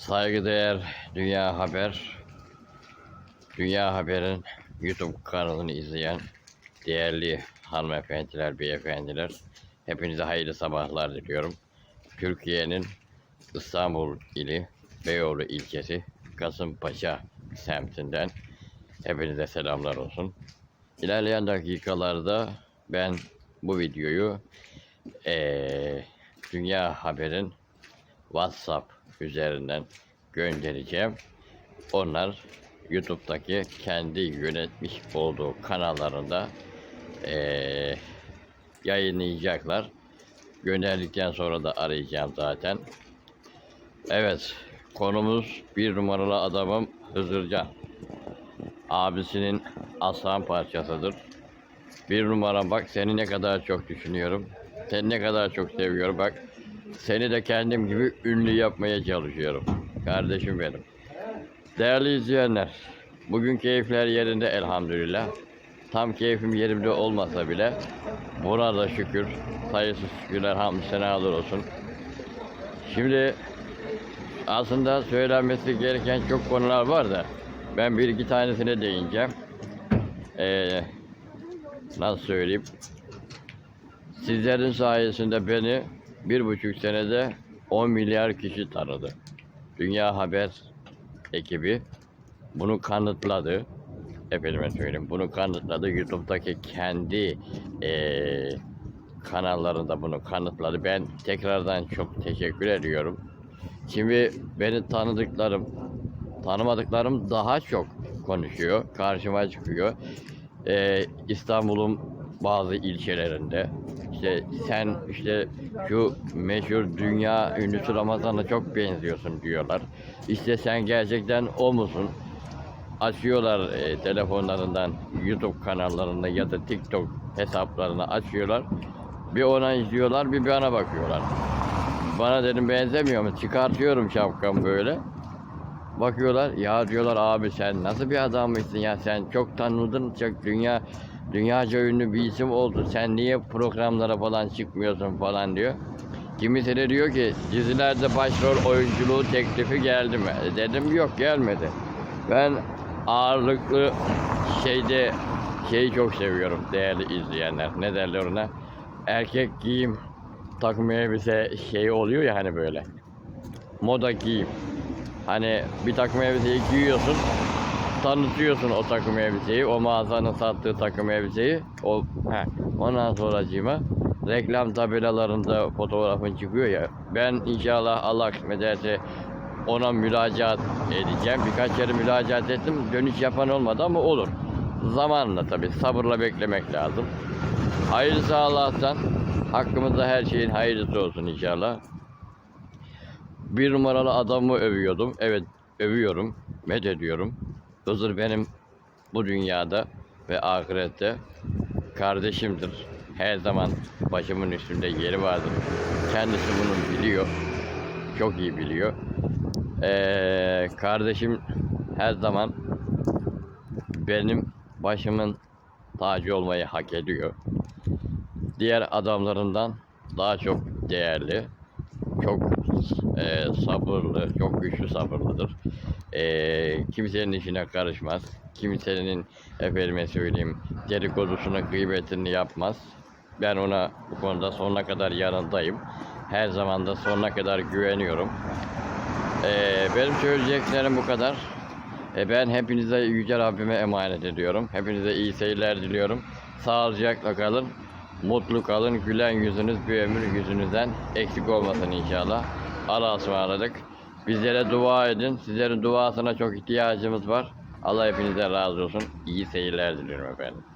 Saygıdeğer Dünya Haber, Dünya Haber'in YouTube kanalını izleyen değerli hanımefendiler, beyefendiler, hepinize hayırlı sabahlar diliyorum. Türkiye'nin İstanbul ili, Beyoğlu ilçesi, Kasımpaşa semtinden hepinize selamlar olsun. İlerleyen dakikalarda ben bu videoyu eee, Dünya Haber'in WhatsApp üzerinden göndereceğim. Onlar YouTube'daki kendi yönetmiş olduğu kanallarında eee, yayınlayacaklar. Gönderdikten sonra da arayacağım zaten. Evet, konumuz bir numaralı adamım Hızırcan. Abisinin aslan parçasıdır. Bir numara bak seni ne kadar çok düşünüyorum. Seni ne kadar çok seviyorum bak. Seni de kendim gibi ünlü yapmaya çalışıyorum. Kardeşim benim. Değerli izleyenler, bugün keyifler yerinde elhamdülillah. Tam keyfim yerimde olmasa bile buna da şükür, sayısız şükürler hamd senalar olsun. Şimdi aslında söylenmesi gereken çok konular var da ben bir iki tanesine değineceğim. Ee, nasıl söyleyeyim? Sizlerin sayesinde beni bir buçuk senede 10 milyar kişi tanıdı. Dünya Haber ekibi bunu kanıtladı. Efendime söyleyeyim bunu kanıtladı. YouTube'daki kendi eee, kanallarında bunu kanıtladı. Ben tekrardan çok teşekkür ediyorum. Şimdi beni tanıdıklarım, tanımadıklarım daha çok konuşuyor, karşıma çıkıyor. Ee, İstanbul'un bazı ilçelerinde işte sen işte şu meşhur dünya ünlüsü Ramazan'a çok benziyorsun diyorlar. İşte sen gerçekten o musun? Açıyorlar e, telefonlarından YouTube kanallarında ya da TikTok hesaplarını açıyorlar. Bir ona izliyorlar, bir bana bakıyorlar. Bana dedim benzemiyor mu? Çıkartıyorum şapkamı böyle. Bakıyorlar ya diyorlar abi sen nasıl bir adammışsın ya sen çok tanıdın çok dünya dünyaca ünlü bir isim oldun sen niye programlara falan çıkmıyorsun falan diyor. Kimisi de diyor ki dizilerde başrol oyunculuğu teklifi geldi mi? E Dedim yok gelmedi. Ben ağırlıklı şeyde şeyi çok seviyorum değerli izleyenler. Ne derler ona? Erkek giyim takım elbise şeyi oluyor ya hani böyle. Moda giyim. Hani bir takım elbiseyi giyiyorsun, tanıtıyorsun o takım elbiseyi, o mağazanın sattığı takım elbiseyi. O, heh, ondan sonracığıma reklam tabelalarında fotoğrafın çıkıyor ya. Ben inşallah Allah kısmet ona müracaat edeceğim. Birkaç kere müracaat ettim. Dönüş yapan olmadı ama olur. Zamanla tabii sabırla beklemek lazım. Hayırlısı Allah'tan. Hakkımızda her şeyin hayırlısı olsun inşallah. Bir numaralı adamı övüyordum. Evet övüyorum, medediyorum. Hızır benim bu dünyada ve ahirette kardeşimdir. Her zaman başımın üstünde yeri vardır. Kendisi bunu biliyor. Çok iyi biliyor. Ee, kardeşim her zaman benim başımın tacı olmayı hak ediyor. Diğer adamlarından daha çok değerli, çok e, sabırlı, çok güçlü sabırlıdır. E, kimsenin işine karışmaz. Kimsenin efendime söyleyeyim dedikodusunu, gıybetini yapmaz. Ben ona bu konuda sonuna kadar yanındayım. Her zaman da sonuna kadar güveniyorum. E, benim söyleyeceklerim bu kadar. E, ben hepinize Yüce Rabbime emanet ediyorum. Hepinize iyi seyirler diliyorum. Sağlıcakla kalın. Mutlu kalın. Gülen yüzünüz bir ömür yüzünüzden eksik olmasın inşallah. Allah'a ısmarladık. Bizlere dua edin. Sizlerin duasına çok ihtiyacımız var. Allah hepinize razı olsun. İyi seyirler diliyorum efendim.